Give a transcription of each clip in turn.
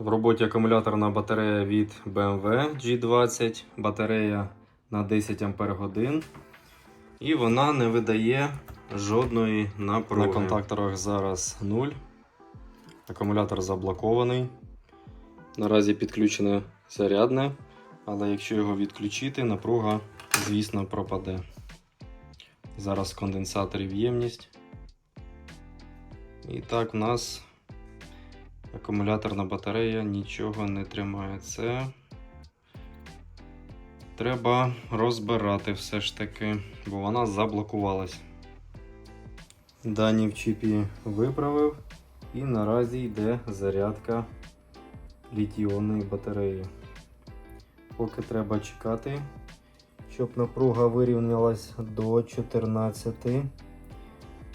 В роботі акумуляторна батарея від BMW G20, батарея на 10 Ах. І вона не видає жодної напруги. На контакторах зараз 0. Акумулятор заблокований. Наразі підключене зарядне, але якщо його відключити, напруга, звісно, пропаде. Зараз конденсаторів ємність. І так, в нас акумуляторна батарея нічого не тримає. Це треба розбирати все ж таки, бо вона заблокувалась. Дані в чіпі виправив, і наразі йде зарядка літіонної батареї. Поки треба чекати, щоб напруга вирівнялась до 14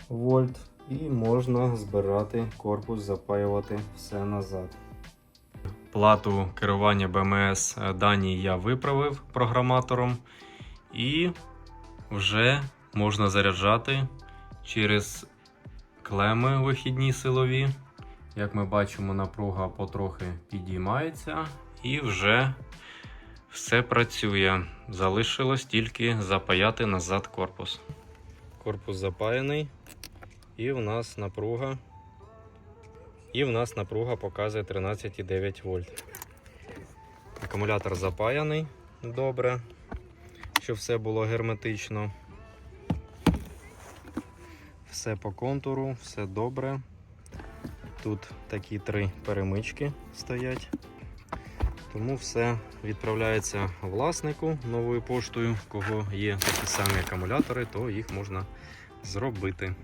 вольт, і можна збирати корпус, запаювати все назад. Плату керування БМС дані я виправив програматором, і вже можна заряджати через клеми вихідні силові. Як ми бачимо, напруга потрохи підіймається і вже все працює. Залишилось тільки запаяти назад корпус. Корпус запаяний, і в нас напруга. І в нас напруга показує 13,9 вольт. Акумулятор запаяний добре, щоб все було герметично. Все по контуру, все добре. Тут такі три перемички стоять. Тому все відправляється власнику новою поштою. Кого є такі самі акумулятори, то їх можна зробити.